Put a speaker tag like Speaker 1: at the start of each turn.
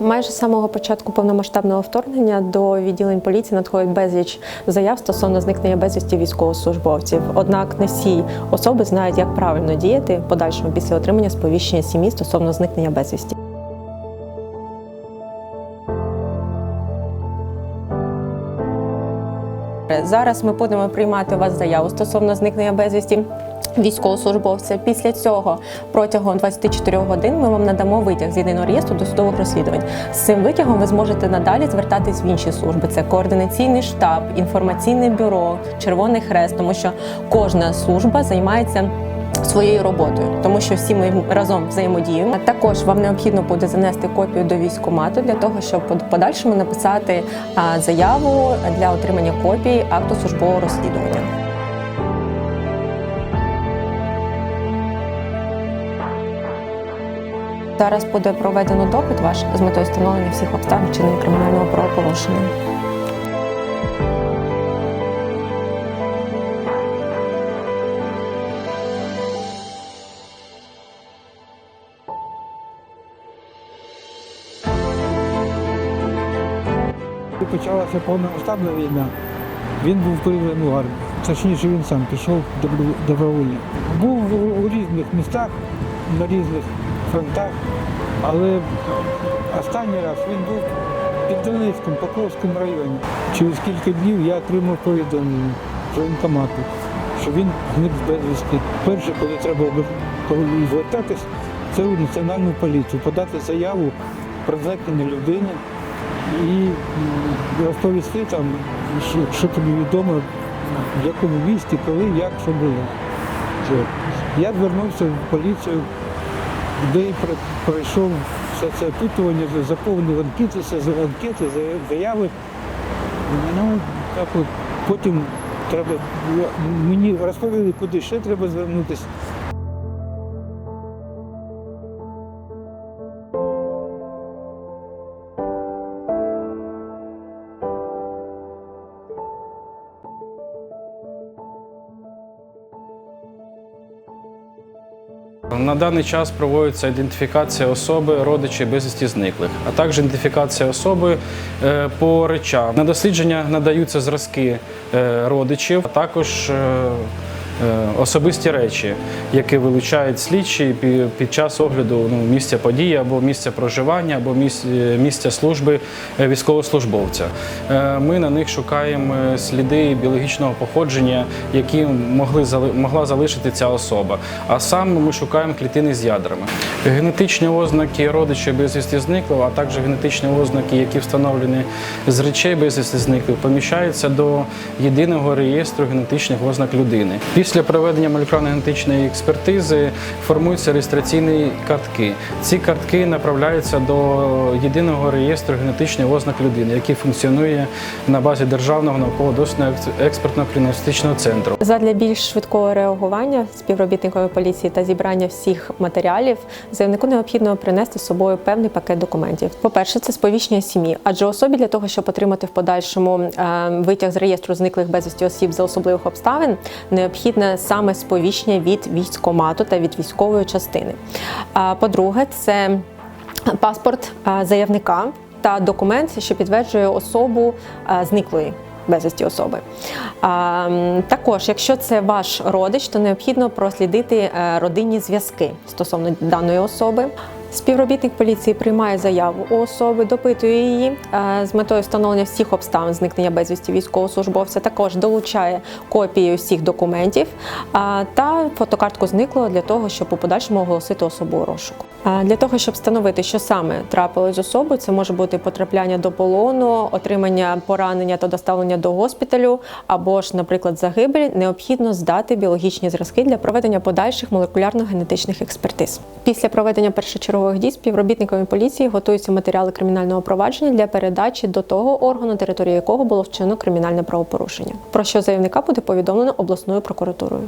Speaker 1: Майже з самого початку повномасштабного вторгнення до відділень поліції надходить безліч заяв стосовно зникнення безвісті військовослужбовців. Однак не всі особи знають, як правильно діяти подальшому після отримання сповіщення сім'ї стосовно зникнення безвісті. Зараз ми будемо приймати у вас заяву стосовно зникнення безвісті військовослужбовця. Після цього протягом 24 годин ми вам надамо витяг з єдиного реєстру досудових розслідувань. З цим витягом ви зможете надалі звертатись в інші служби. Це координаційний штаб, інформаційне бюро, Червоний Хрест, тому що кожна служба займається. Своєю роботою, тому що всі ми разом взаємодіємо. Також вам необхідно буде занести копію до військкомату для того, щоб в подальшому написати заяву для отримання копії акту службового розслідування. Зараз буде проведено допит ваш з метою встановлення всіх обставин вчинення кримінального правопорушення.
Speaker 2: Почалася повномасштабна війна, він був призваний в армію. Точніше, він сам пішов добро- добровольно. Був у різних містах, на різних фронтах, але останній раз він був під Донецьком, Покровському районі. Через кілька днів я отримав повідомлення з воєнкомату, що він зник з безвісти. Перше, коли треба було звертатись, це у національну поліцію, подати заяву про зникнення людини і розповісти там, що, що тобі відомо, в якому місті, коли, як, що було. Я звернувся в поліцію, де пройшов все це опитування, заповнив анкети, все анкети, за- заяви. Ну, так от, потім треба, мені розповіли, куди ще треба звернутися.
Speaker 3: На даний час проводиться ідентифікація особи, родичів безвісті зниклих, а також ідентифікація особи е, по речам. На дослідження надаються зразки е, родичів, а також е, особисті речі, які вилучають слідчі під час огляду ну, місця події або місця проживання, або е, місця служби е, військовослужбовця. Е, Ми на них шукаємо е, сліди біологічного походження, які могли могла залишити ця особа. А саме ми шукаємо клітини з ядрами. Генетичні ознаки родичів безвісті зниклого, а також генетичні ознаки, які встановлені з речей безвісті зниклих, поміщаються до єдиного реєстру генетичних ознак людини. Після проведення молекулярно-генетичної експертизи формуються реєстраційні картки. Ці картки направляються до єдиного реєстру генетичних ознак людини, який функціонує на базі Державного науково-дослідного експертно криміналістичного центру.
Speaker 1: Задля більш швидкого реагування співробітникові поліції та зібрання всіх матеріалів заявнику необхідно принести з собою певний пакет документів. По-перше, це сповіщення сім'ї, адже особі для того, щоб отримати в подальшому е, витяг з реєстру зниклих безвісті осіб за особливих обставин, необхідне саме сповіщення від військкомату та від військової частини. По-друге, це паспорт заявника та документ, що підтверджує особу зниклої безвісті особи. Також, якщо це ваш родич, то необхідно прослідити е, родинні зв'язки стосовно даної особи. Співробітник поліції приймає заяву у особи, допитує її е, з метою встановлення всіх обставин зникнення безвісті військовослужбовця. Також долучає копії всіх документів та фотокартку зниклого для того, щоб у подальшому оголосити особу у розшуку. Для того, щоб встановити, що саме трапилось з особою, це може бути потрапляння до полону, отримання поранення та доставлення до госпіталю, або ж, наприклад, загибель, необхідно здати біологічні зразки для проведення подальших молекулярно-генетичних експертиз. Після проведення першочергових дій співробітниками поліції готуються матеріали кримінального провадження для передачі до того органу, території якого було вчинено кримінальне правопорушення, про що заявника буде повідомлено обласною прокуратурою.